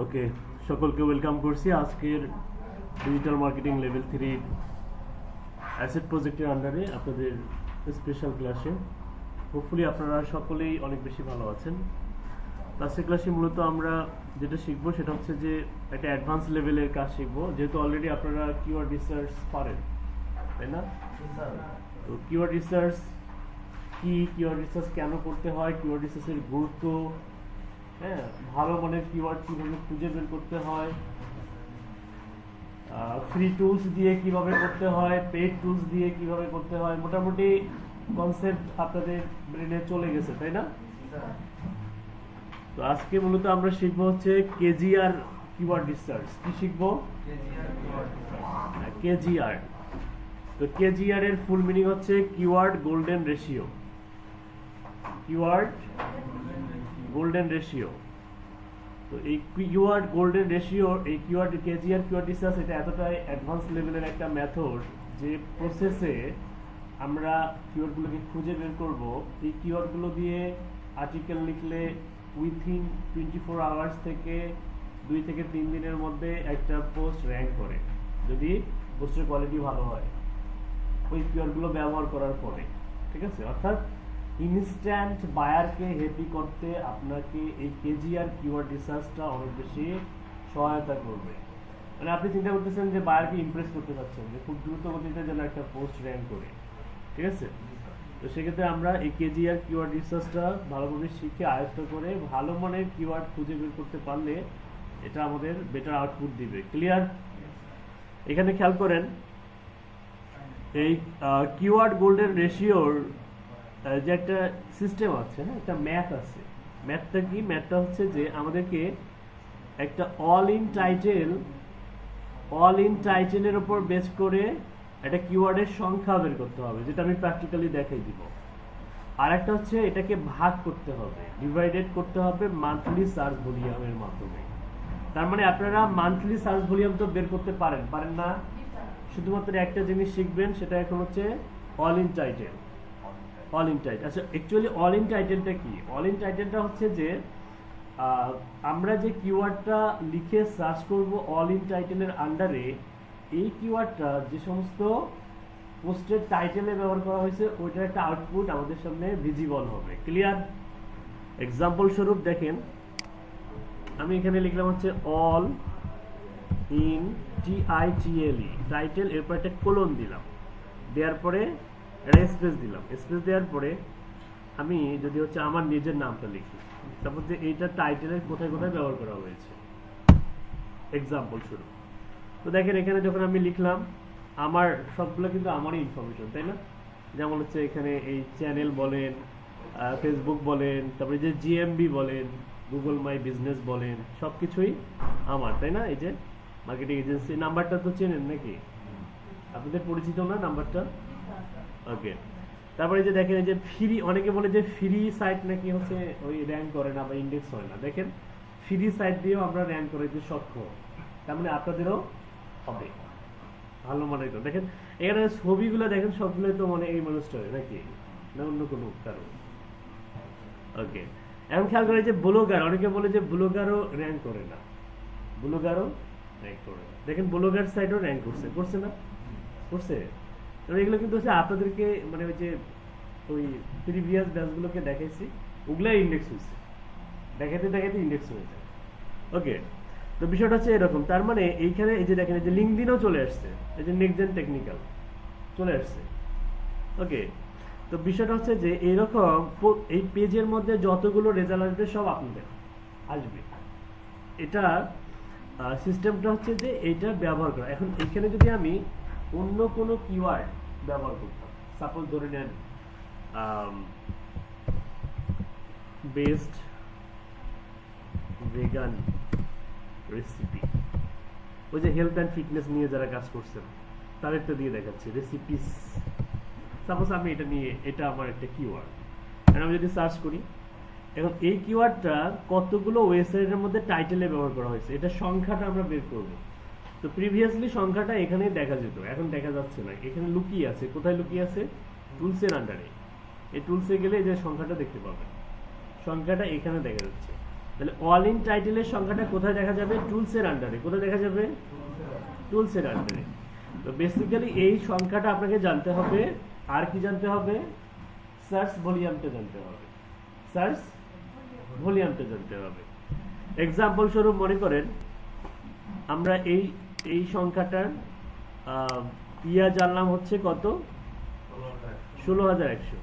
ওকে সকলকে ওয়েলকাম করছি আজকের digital marketing level three asset প্রজেক্টের আন্ডারে আপনাদের স্পেশাল ক্লাসে হোপফুলি আপনারা সকলেই অনেক বেশি ভালো আছেন। আজকের ক্লাসে মূলত আমরা যেটা শিখব সেটা হচ্ছে যে একটা অ্যাডভান্স লেভেলের কাজ শিখব। যেহেতু অলরেডি আপনারা কিওয়ার্ড রিসার্চ পারেন তাই না? তো কিওয়ার্ড রিসার্চ কি কিওয়ার্ড রিসার্চ কেন করতে হয় কিওয়ার্ড রিসার্চের গুরুত্ব হ্যাঁ ভালো মানের কিওয়ার্ড কীভাবে খুঁজে বের করতে হয় ফ্রি টুলস দিয়ে কীভাবে করতে হয় পেড টুলস দিয়ে কীভাবে করতে হয়, মোটামুটি কনসেপ্ট আপনাদের ব্রেনে চলে গেছে, তাই না? তো আজকে মূলত আমরা শিখব হচ্ছে কেজিআর কিওয়ার্ড রিসার্চ কি শিখব? কেজিআর। তো কেজিআর এর ফুল মিনিং হচ্ছে keyword golden ratio keyword golden ratio তো এই কিওয়ার্ড গোল্ডেন রেশিও এই কিওয়ার্ড কেজিআর কিওয়ার্ড রিসার্চ এটা এতটাই অ্যাডভান্স লেভেলের একটা মেথড যে প্রসেসে আমরা কিওয়ার্ডগুলোকে খুঁজে বের করব। এই কিওয়ার্ডগুলো দিয়ে আর্টিকেল লিখলে উইথিন টোয়েন্টি ফোর আওয়ার্স থেকে দুই থেকে তিন দিনের মধ্যে একটা পোস্ট র্যাঙ্ক করে, যদি পোস্টের কোয়ালিটি ভালো হয়। ওই কিওয়ার্ডগুলো ব্যবহার করার পরে, ঠিক আছে? অর্থাৎ ইনস্ট্যান্ট বায়ারকে হ্যাপি করতে আপনাকে এই কেজিআর কিওয়ার্ড রিসার্চটা অনেক বেশি সহায়তা করবে। মানে আপনি চিন্তা করতেছেন যে বায়ারকে ইমপ্রেস করতে চাচ্ছেন যে খুব দ্রুত গতিতে যেন একটা পোস্ট র্যাঙ্ক করে। ঠিক আছে? তো সেক্ষেত্রে আমরা এই কেজিআর কিওয়ার্ড রিসার্চটা ভালোভাবে শিখে আয়ত্ত করে ভালো মানের কিওয়ার্ড খুঁজে বের করতে পারলে এটা আমাদের বেটার আউটপুট দিবে। ক্লিয়ার এখানে খেয়াল করেন, এই কিওয়ার্ড গোল্ডের রেশিওর যে একটা সিস্টেম আছে হ্যাঁ একটা ম্যাথ আছে। ম্যাথটা কি? ম্যাথটা হচ্ছে যে আমাদেরকে একটা all in title all in টাইটেলের উপর বেস করে একটা কিওয়ার্ডের সংখ্যা বের করতে হবে যেটা আমি প্র্যাকটিক্যালি দেখাই দিব। আর একটা হচ্ছে এটাকে ভাগ করতে হবে ডিভাইডেড করতে হবে মান্থলি সার্চ ভলিউমের মাধ্যমে। তার মানে আপনারা মান্থলি সার্চ ভলিউম তো বের করতে পারেন পারেন না? শুধুমাত্র একটা জিনিস শিখবেন সেটা এখন হচ্ছে all in title all in title আচ্ছা অ্যাকচুয়ালি অল ইন টাইটেলটা কি? অল ইন টাইটেলটা হচ্ছে যে আমরা যে কিওয়ার্ডটা লিখে সার্চ করব অল ইন টাইটেলের আন্ডারে এই কিওয়ার্ডটা যে সমস্ত পোস্টের টাইটেলে ব্যবহার করা হয়েছে, ওইটার একটা আউটপুট আমাদের সামনে ভিজিবল হবে। ক্লিয়ার এক্সাম্পল স্বরূপ দেখেন। আমি এখানে লিখলাম হচ্ছে all in T I T L E title এরপর একটা কোলন দিলাম। দেওয়ার পরে একটা স্পেস দিলাম। স্পেস দেওয়ার পরে আমি যদি হচ্ছে আমার নিজের নামটা লিখি তারপর যে এইটা টাইটেলের কোথায় কোথায় ব্যবহার করা হয়েছে। এক্সাম্পল শুরু। তো দেখেন এখানে যখন আমি লিখলাম, আমার সবগুলো কিন্তু আমারই ইনফরমেশন তাই না? যেমন হচ্ছে এখানে এই চ্যানেল বলেন ফেসবুক বলেন, তারপরে যে জিএমবি বলেন গুগল মাই বিজনেস বলেন সব কিছুই আমার, তাই না? এই যে মার্কেটিং এজেন্সি নাম্বারটা তো চেনেন নাকি? আপনাদের পরিচিত না নাম্বারটা ওকে তারপরে যে দেখেন, এই যে ফ্রি অনেকে বলে যে ফ্রি সাইট নাকি হচ্ছে ওই র্যাঙ্ক করে না বা ইন্ডেক্স হয় না। দেখেন ফ্রি সাইট দিয়েও আমরা র্যাঙ্ক করাইতে সক্ষম তার মানে আপনাদেরও হবে। ভালো মানে তো দেখেন, এখানে ছবিগুলো দেখেন সবগুলো তো মানে এই মানুষটা নাকি? না অন্য কোনো কারণ? ওকে এখন খেয়াল করে যে ব্লগার অনেকে বলে যে ব্লগারও র্যাঙ্ক করে না। ব্লগারও র্যাঙ্ক করে না। দেখেন ব্লগার সাইডও র্যাঙ্ক করছে। করছে না? করছে? তো এগুলো কিন্তু হচ্ছে আপনাদেরকে মানে ওই যে ওই প্রিভিয়াস ব্যাচগুলোকে দেখাইছি, ওগুলাই ইন্ডেক্স হয়েছে দেখাতে দেখাতে ইন্ডেক্স হয়ে যায়। ওকে তো বিষয়টা হচ্ছে এরকম। তার মানে এইখানে এই যে দেখেন, এই যে লিঙ্কডিনও চলে আসছে। এই যে নেক্সট জেন টেকনিক্যাল চলে আসছে। ওকে তো বিষয়টা হচ্ছে যে এইরকম এই পেজের মধ্যে যতগুলো রেজাল্ট আসবে সব আপনাদের আসবে। এটা সিস্টেমটা হচ্ছে যে এইটা ব্যবহার করা। এখন এখানে যদি আমি অন্য কোনো কিওয়ার্ড ব্যবহার করতাম সাপোজ ধরে নেন বেস্ট ভেগান রেসিপি ওই যে হেলথ অ্যান্ড ফিটনেস নিয়ে যারা কাজ করছেন তাদেরটা দিয়ে দেখাচ্ছি রেসিপিস সাপোজ আমি এটা নিয়ে, এটা আমার একটা কিওয়ার্ড আমি যদি সার্চ করি, এখন এই কিওয়ার্ডটা কতগুলো ওয়েবসাইটের মধ্যে টাইটেলে ব্যবহার করা হয়েছে এটা সংখ্যাটা আমরা বের করব। তো প্রিভিয়াসলি সংখ্যাটা এখানেই দেখা যেত, এখন দেখা যাচ্ছে না। এখানে লুকিয়ে আছে। কোথায় লুকিয়ে আছে? টুলসের আন্ডারে এই টুলসে গেলে যে সংখ্যাটা দেখতে পাবেন। সংখ্যাটা এখানে দেখা যাচ্ছে। তাহলে অল ইন টাইটেলের সংখ্যাটা কোথায় দেখা যাবে? টুলসের আন্ডারে কোথায় দেখা যাবে? টুলসের আন্ডারে তো বেসিক্যালি এই সংখ্যাটা আপনাকে জানতে হবে। আর কি জানতে হবে? সার্চ ভলিউমটা জানতে হবে। সার্চ ভলিউমটা জানতে হবে। এক্সাম্পল স্বরূপ মনে করেন, আমরা এই এই সংখ্যাটার ইয়া জানলাম হচ্ছে কত? ষোলো হাজার একশো।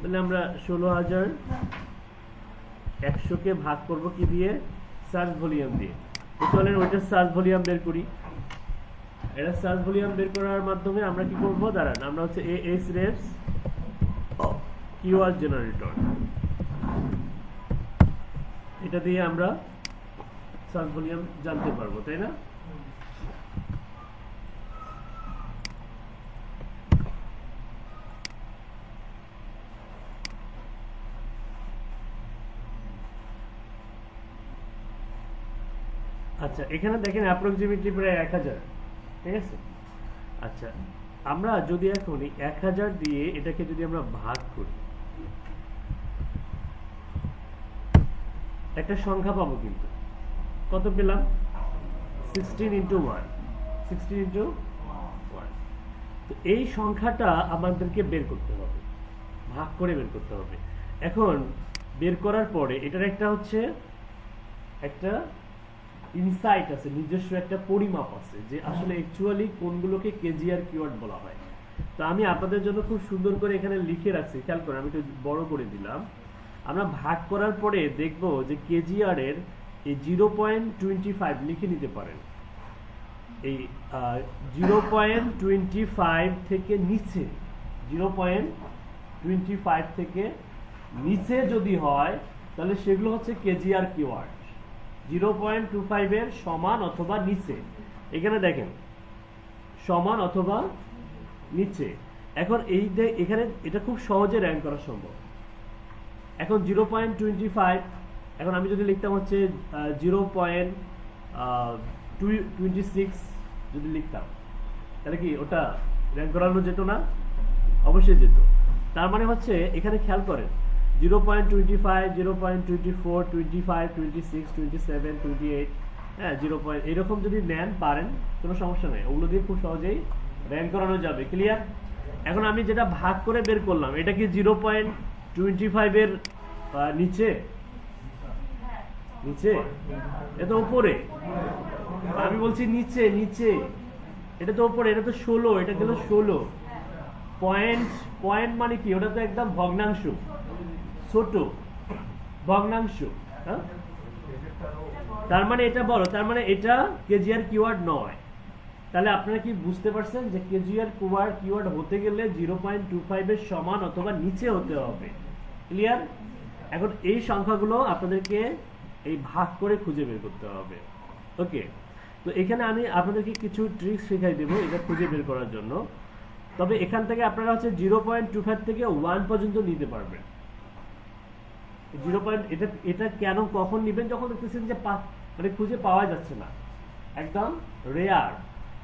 তাহলে আমরা ষোলো হাজার একশোকে ভাগ করব কি দিয়ে? সার্চ ভলিউম দিয়ে। চলেন ওইটার সার্চ ভলিউম বের করি। এটা সার্চ ভলিউম বের করার মাধ্যমে আমরা কি করব? দাঁড়ান, আমরা হচ্ছে A S reps QR generator. এটা দিয়ে আমরা সার্চ ভলিউম জানতে পারব, তাই না? আচ্ছা এখানে দেখেন অ্যাপ্রক্সিমেটলি প্রায় এক হাজার, ঠিক আছে? আচ্ছা আমরা যদি এখন এক হাজার দিয়ে এটাকে যদি আমরা ভাগ করি, একটা সংখ্যা পাবো কিন্তু। কত পেলাম? Sixteen into one sixteen into one তো এই সংখ্যাটা আমাদেরকে বের করতে হবে, ভাগ করে বের করতে হবে। এখন বের করার পরে এটার একটা হচ্ছে, একটা ইনসাইট আছে, নিজস্ব একটা পরিমাপ আছে যে আসলে অ্যাকচুয়ালি কোনগুলোকে কেজিআর কিওয়ার্ড বলা হয়। তো আমি আপনাদের জন্য খুব সুন্দর করে এখানে লিখে রাখছি, খেয়াল করে আমি একটু বড় করে দিলাম। আমরা ভাগ করার পরে দেখব যে কেজিআর এর এই জিরো পয়েন্ট টোয়েন্টি ফাইভ লিখে নিতে পারেন। এই জিরো পয়েন্ট টোয়েন্টি ফাইভ থেকে নিচে জিরো পয়েন্ট টোয়েন্টি ফাইভ থেকে নিচে যদি হয়, তাহলে সেগুলো হচ্ছে KGR keyword zero point two ফাইভের সমান অথবা নিচে। এখানে দেখেন, সমান অথবা নিচে। এখন এই এখানে এটা খুব সহজে র্যাঙ্ক করা সম্ভব। এখন জিরো পয়েন্ট টোয়েন্টি ফাইভ, এখন আমি যদি লিখতাম হচ্ছে জিরো পয়েন্ট টোয়েন্টি সিক্স যদি লিখতাম, তাহলে কি ওটা র্যাঙ্ক করানো যেত না? অবশ্যই যেত। তার মানে হচ্ছে, এখানে খেয়াল করেন zero point twenty five zero point twenty four twenty five twenty six twenty seven twenty eight হ্যাঁ জিরো পয়েন্ট এরকম যদি নেন পারেন, কোনো সমস্যা নেই। ওগুলো দিয়ে খুব সহজেই র্যাঙ্ক করানো যাবে। ক্লিয়ার এখন আমি যেটা ভাগ করে বের করলাম, এটা কি জিরো পয়েন্ট টোয়েন্টি ফাইভের নিচে? নিচে? এটা উপরে। আমি বলছি নিচে নিচে। এটা তো উপরে, এটা তো ষোলো, এটা গেল ষোলো। পয়েন্ট পয়েন্ট মানে কি? ওটা তো একদম ভগ্নাংশ। ছোট, ভগ্নাংশ হ্যাঁ? তার মানে এটা বড় তার মানে এটা কেজিআর কিওয়ার্ড নয়। তাহলে আপনারা কি বুঝতে পারছেন যে কেজিআর কুয়ার কিওয়ার্ড হতে গেলে জিরো পয়েন্ট টু ফাইভের সমান অথবা নিচে হতে হবে? ক্লিয়ার এখন এই সংখ্যাগুলো আপনাদেরকে এই ভাগ করে খুঁজে বের করতে হবে। ওকে তো এখানে আমি আপনাদেরকে কিছু ট্রিক্স শেখাই দেবো এটা খুঁজে বের করার জন্য। তবে এখান থেকে আপনারা হচ্ছে জিরো পয়েন্ট টু ফাইভ থেকে ওয়ান পর্যন্ত নিতে পারবেন। জিরো পয়েন্ট এটা এটা কেন কখন নেবেন যখন দেখতেছেন যে পা- মানে খুঁজে পাওয়া যাচ্ছে না। একদম রেয়ার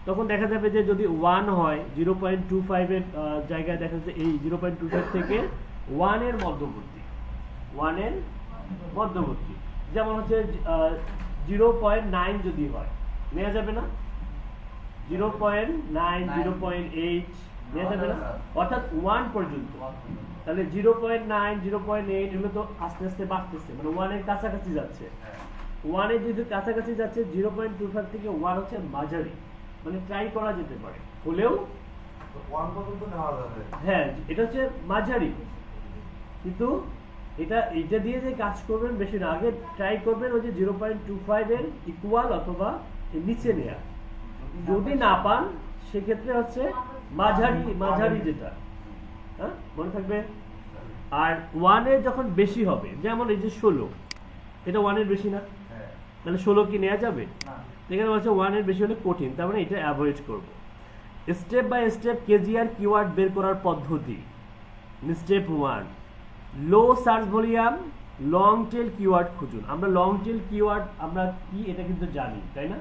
তখন দেখা যাবে যে যদি ওয়ান হয় জিরো পয়েন্ট টু ফাইভের জায়গায় দেখা যাচ্ছে এই জিরো পয়েন্ট টু ফাইভ থেকে ওয়ানের মধ্যবর্তী। ওয়ানের মধ্যবর্তী। যেমন হচ্ছে জিরো পয়েন্ট নাইন যদি হয় নেওয়া যাবে না? Zero point nine zero point eight অর্থাৎ ওয়ান পর্যন্ত। তাহলে zero point nine zero point eight এগুলো তো আস্তে আস্তে বাড়তেছে। মানে ওয়ানের কাছাকাছি যাচ্ছে। ওয়ানের কাছাকাছি যাচ্ছে জিরো পয়েন্ট টু ফাইভ থেকে ওয়ান হচ্ছে মাঝারি। মানে ট্রাই করা যেতে পারে। হলেও হ্যাঁ এটা হচ্ছে মাঝারি। কিন্তু এটা এটা দিয়ে যে কাজ করবেন বেশি না। আগে ট্রাই করবেন ওই যে জিরো পয়েন্ট টু ফাইভ এর ইকুয়াল অথবা নিচে নেয়া। যদি না পান সেক্ষেত্রে হচ্ছে মাঝারি মাঝারি যেটা। হ্যাঁ মনে থাকবে? আর ওয়ানের যখন বেশি হবে যেমন এই যে ষোলো এটা ওয়ানের বেশি না? হ্যাঁ। তাহলে ষোলো কি নেওয়া যাবে? এখানে বলছে ওয়ানের বেশি হলে কঠিন তার মানে এটা অ্যাভয়েড করব। Step by step KGR keyword বের করার পদ্ধতি। Step one low search volume long tail keyword খুঁজুন। আমরা লং টেল কিওয়ার্ড আমরা কি এটা কিন্তু জানি তাই না?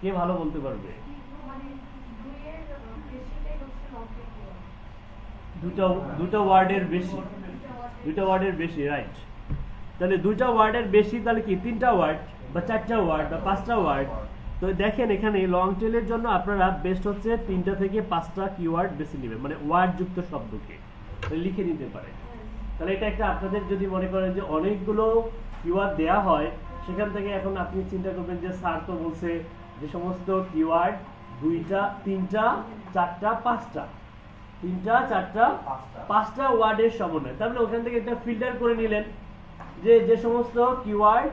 কে ভালো বলতে পারবে? দুটো ওয়ার্ডের বেশি। ওয়ার্ডের বেশি রাইট তাহলে ওয়ার্ডের বেশি তাহলে কি? তিনটা ওয়ার্ড বা চারটা ওয়ার্ড বা পাঁচটা ওয়ার্ড। তো দেখেন এখানে লং টেলের জন্য আপনারা বেস্ট হচ্ছে তিনটা থেকে পাঁচটা কিওয়ার্ড বেশি নেবেন মানে শব্দকে। লিখে নিতে পারেন। তাহলে এটা একটা আপনাদের যদি মনে করেন যে অনেকগুলো কিওয়ার্ড দেয়া হয়, সেখান থেকে এখন আপনি চিন্তা করবেন যে স্যার তো বলছে যে সমস্ত কিওয়ার্ড দুইটা, তিনটা, চারটা, পাঁচটা। তিনটা চারটা পাঁচটা। ওয়ার্ডের সমন্বয়। তার মানে ওখান থেকে একটা ফিল্টার করে নিলেন যে যে সমস্ত কিওয়ার্ড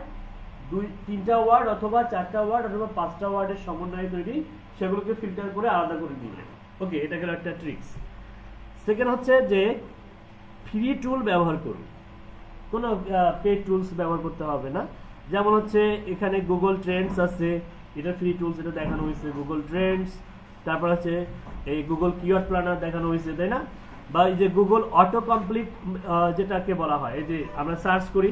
দুই তিনটা ওয়ার্ড অথবা চারটা ওয়ার্ড অথবা পাঁচটা ওয়ার্ডের সমন্বয়ে তৈরি সেগুলোকে ফিল্টার করে আলাদা করে নিলেন। ওকে এটা গেল একটা ট্রিক্স সেকেন্ড হচ্ছে যে ফ্রি টুল ব্যবহার করুন। কোনো পেড টুলস ব্যবহার করতে হবে না। যেমন হচ্ছে এখানে গুগল ট্রেন্ডস আছে। এটা ফ্রি টুলস এটা দেখানো হয়েছে গুগল ট্রেন্ডস তারপর হচ্ছে এই গুগল কিওয়ার্ড প্ল্যানার দেখানো হয়েছে তাই না? বা এই যে গুগল অটো কমপ্লিট যেটাকে বলা হয় এই যে আমরা সার্চ করি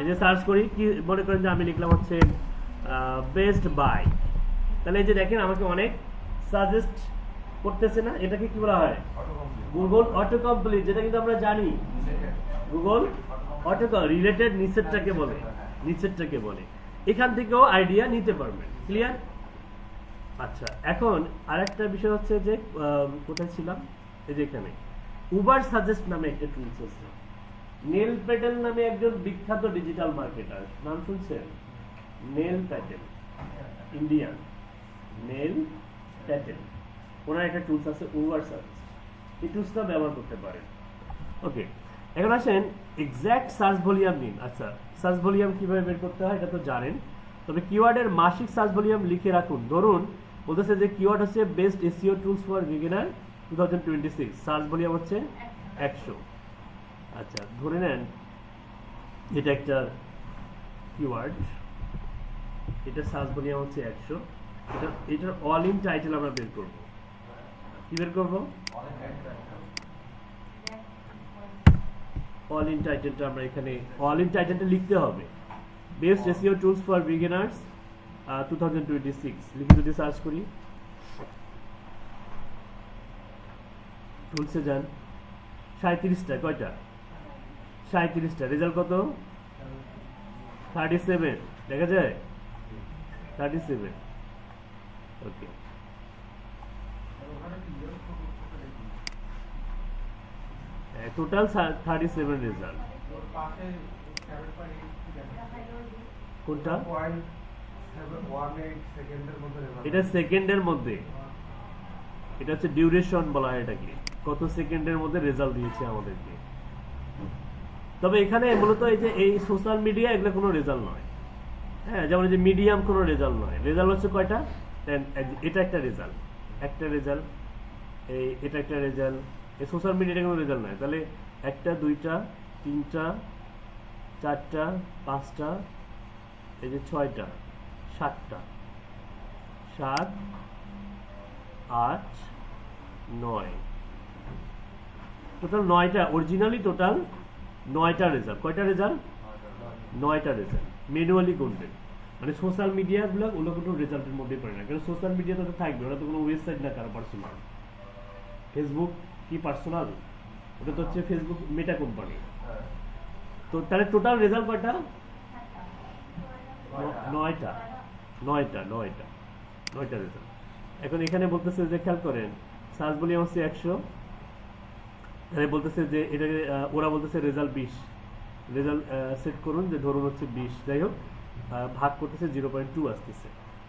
এই যে সার্চ করি কি মনে করেন যে আমি লিখলাম হচ্ছে বেস্ট বাই তাহলে এই যে দেখেন আমাকে অনেক সাজেস্ট করতেছে না এটাকে কি বলা হয়? গুগল অটো কমপ্লিট যেটা কিন্তু আমরা জানি। গুগল অটো রিলেটেড নিচেরটাকে বলে নিচেরটাকে বলে। এখান থেকেও আইডিয়া নিতে পারবেন ক্লিয়ার আচ্ছা এখন আরেকটা বিষয় হচ্ছে যে কোথায় ছিলাম? এই যে এখানে। উবার সাজেস্ট নামে একটা টুলস আছে নেল প্যাটেল নামে একজন বিখ্যাত ডিজিটাল মার্কেটার নাম শুনছেন? Neil Patel Indian Neil Patel ওনার একটা টুলস আছে উবার সাজেস্ট এই টুলসটা ব্যবহার করতে পারেন। ওকে এখন আসেন এক্স্যাক্ট সার্চ ভলিউম নিন। আচ্ছা সার্চ ভলিউম কীভাবে বের করতে হয়, এটা তো জানেন। তবে কিওয়ার্ডের মাসিক সার্চ ভলিউম লিখে রাখুন। ধরুন বলতেছে যে কিওয়ার্ড হচ্ছে best SEO tools for beginner two thousand twenty six search volume হচ্ছে একশো। আচ্ছা ধরে নেন এটা একটা কিওয়ার্ড এটা সার্চ ভলিউম হচ্ছে একশো। এটা এটার অল ইন টাইটেল আমরা বের করব। কি বের করব? অল ইন টাইটেলটা আমরা এখানে অল ইন টাইটেলটা লিখতে হবে। Best SEO tools for beginners two thousand twenty six লিখে যদি সার্চ করি টুলসে যান সাঁত্রিশটা কয়টা? সাঁত্রিশটা রেজাল্ট কত? থার্টি সেভেন দেখা যায়? Thirty seven okay total thirty seven result কোনটা? এটা সেকেন্ডের মধ্যে। এটা হচ্ছে ডিউরেশন বলা হয় এটাকে। কত সেকেন্ডের মধ্যে রেজাল্ট দিয়েছে আমাদেরকে। তবে এখানে মূলত এই যে এই সোশ্যাল মিডিয়া এগুলো কোনো রেজাল্ট নয়। হ্যাঁ যেমন যে মিডিয়াম কোনো রেজাল্ট নয়। রেজাল্ট হচ্ছে কয়টা? এটা একটা রেজাল্ট একটা রেজাল্ট এই এটা একটা রেজাল্ট এই সোশ্যাল মিডিয়াটা কোনো রেজাল্ট নয়। তাহলে একটা, দুইটা, তিনটা, চারটা, পাঁচটা, এই যে ছয়টা। সাতটা। সাত আট নয়। টোটাল নয়টা অরিজিনালি টোটাল নয়টা রেজাল্ট কয়টা রেজাল্ট নয়টা রেজাল্ট ম্যানুয়ালি করবেন মানে সোশ্যাল মিডিয়াগুলো ওগুলো কোনো রেজাল্টের মধ্যে পড়ে না। কারণ সোশ্যাল মিডিয়া তো থাকবে ওরা তো কোনো ওয়েবসাইট না কারও পার্সোনাল ফেসবুক কি পার্সোনাল ওটা তো হচ্ছে ফেসবুক মেটা কোম্পানি তো তাহলে টোটাল রেজাল্ট কয়টা? নয়টা। নয়টা নয়টা নয়টা রেজাল্ট এখন এখানে বলতেছে যে খেয়াল করেন সার্চ ভলিউম হচ্ছে একশো। তাহলে বলতেছে যে এটা ওরা বলতেছে রেজাল্ট বিশ। রেজাল্ট সেট করুন যে ধরুন হচ্ছে বিশ। যাই হোক ভাগ করতেছে জিরো পয়েন্ট টু আসতেছে।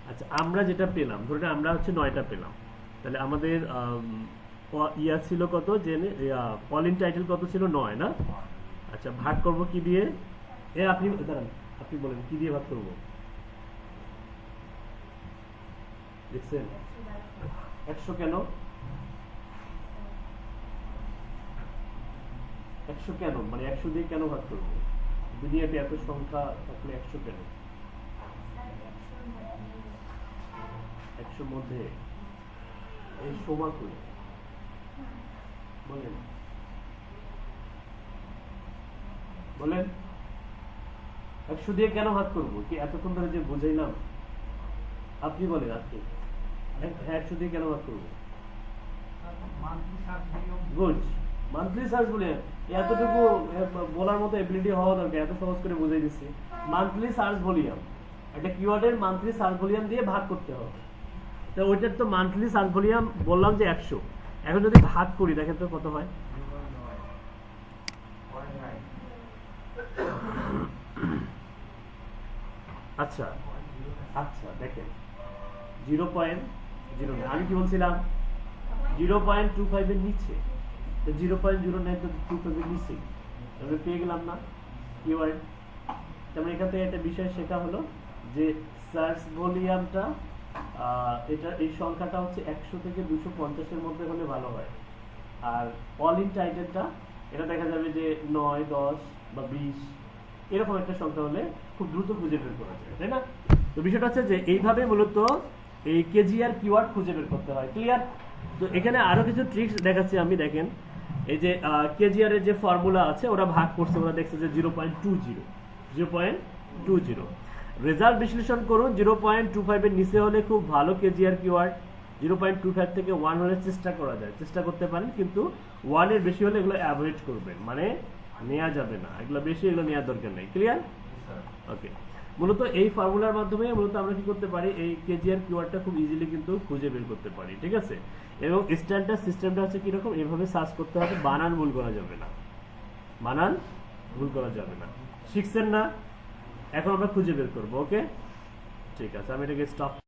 আচ্ছা আমরা যেটা পেলাম ধরুন আমরা হচ্ছে নয়টা পেলাম। তাহলে আমাদের আম, ইয়া ছিল কত? জেনে পলিন টাইটেল কত ছিল? নয় না? আচ্ছা ভাগ করব কি দিয়ে? এ আপনি দাঁড়ান আপনি বলেন কি দিয়ে ভাগ করব? দেখছেন? একশো কেন? একশো কেন? মানে একশো দিয়ে কেন ভাগ করব? দুনিয়াতে এত সংখ্যা থাকলে একশো কেন? একশোর মধ্যে? এই সোমা কই? বলেন। বলেন। একশো দিয়ে কেন ভাগ করব? কি এতক্ষণ ধরে যে বুঝাইলাম? আপনি বলেন, আপনি। একশো দিয়ে কেন ভাগ করব গুড। মান্থলি সার্চ বলি এতটুকু বলার মতো এবিলিটি হওয়া দরকার এত সহজ করে বুঝাই দিচ্ছি। Monthly search volume. একটা কিওয়ার্ডের মান্থলি সার্চ ভলিউম দিয়ে ভাগ করতে হবে। তো ওইটার তো মান্থলি সার্চ ভলিউম বললাম যে একশো। এখন যদি ভাগ করি দেখেন তো কত হয়। আচ্ছা আচ্ছা দেখেন। জিরো পয়েন্ট জিরো আমি কি বলছিলাম? জিরো পয়েন্ট টু ফাইভের নিচে। তো জিরো পয়েন্ট জিরো নাইন তো টু ফাইভের নিচে। তবে পেয়ে গেলাম না। কিওয়ার্ড তেমন এখান থেকে একটা বিষয় শেখা হলো যে সার্চ ভলিউমটা এটা এই সংখ্যাটা হচ্ছে একশো থেকে দুশো পঞ্চাশের মধ্যে হলে ভালো হয়। আর অল ইন টাইটেলটা এটা দেখা যাবে যে নয়, দশ বা বিশ, এরকম একটা সংখ্যা হলে খুব দ্রুত খুঁজে বের করা যায়, তাই না? তো বিষয়টা হচ্ছে যে এইভাবে মূলত এই কেজি আর কিওয়ার্ড খুঁজে বের করতে হয়। ক্লিয়ার তো এখানে আরও কিছু ট্রিক্স দেখাচ্ছি আমি দেখেন। এই যে কেজিআর এর যে ফর্মুলা আছে ওরা ভাগ করছে ওরা দেখছে যে zero point two zero zero point two zero result বিশ্লেষণ করুন জিরো পয়েন্ট টু ফাইভের নিচে হলে খুব ভালো KGR keyword zero point two five থেকে ওয়ান হলে চেষ্টা করা যায় চেষ্টা করতে পারেন কিন্তু ওয়ানের বেশি হলে এগুলো অ্যাভয়েড করবেন। মানে নেওয়া যাবে না এগুলো বেশি এগুলো নেওয়ার দরকার নেই। ক্লিয়ার ওকে মূলত এই ফর্মুলার মাধ্যমে মূলত আমরা কি করতে পারি? এই কেজিআর কিওয়ার্ডটা খুব ইজিলি কিন্তু খুঁজে বের করতে পারি, ঠিক আছে? এবং স্ট্যান্ডার্ড সিস্টেমটা হচ্ছে কীরকম? এভাবে সার্চ করতে হবে, বানান ভুল করা যাবে না। বানান ভুল করা যাবে না। শিখছেন না? এখন আমরা খুঁজে বের করব ওকে ঠিক আছে, আমি এটাকে স্টপ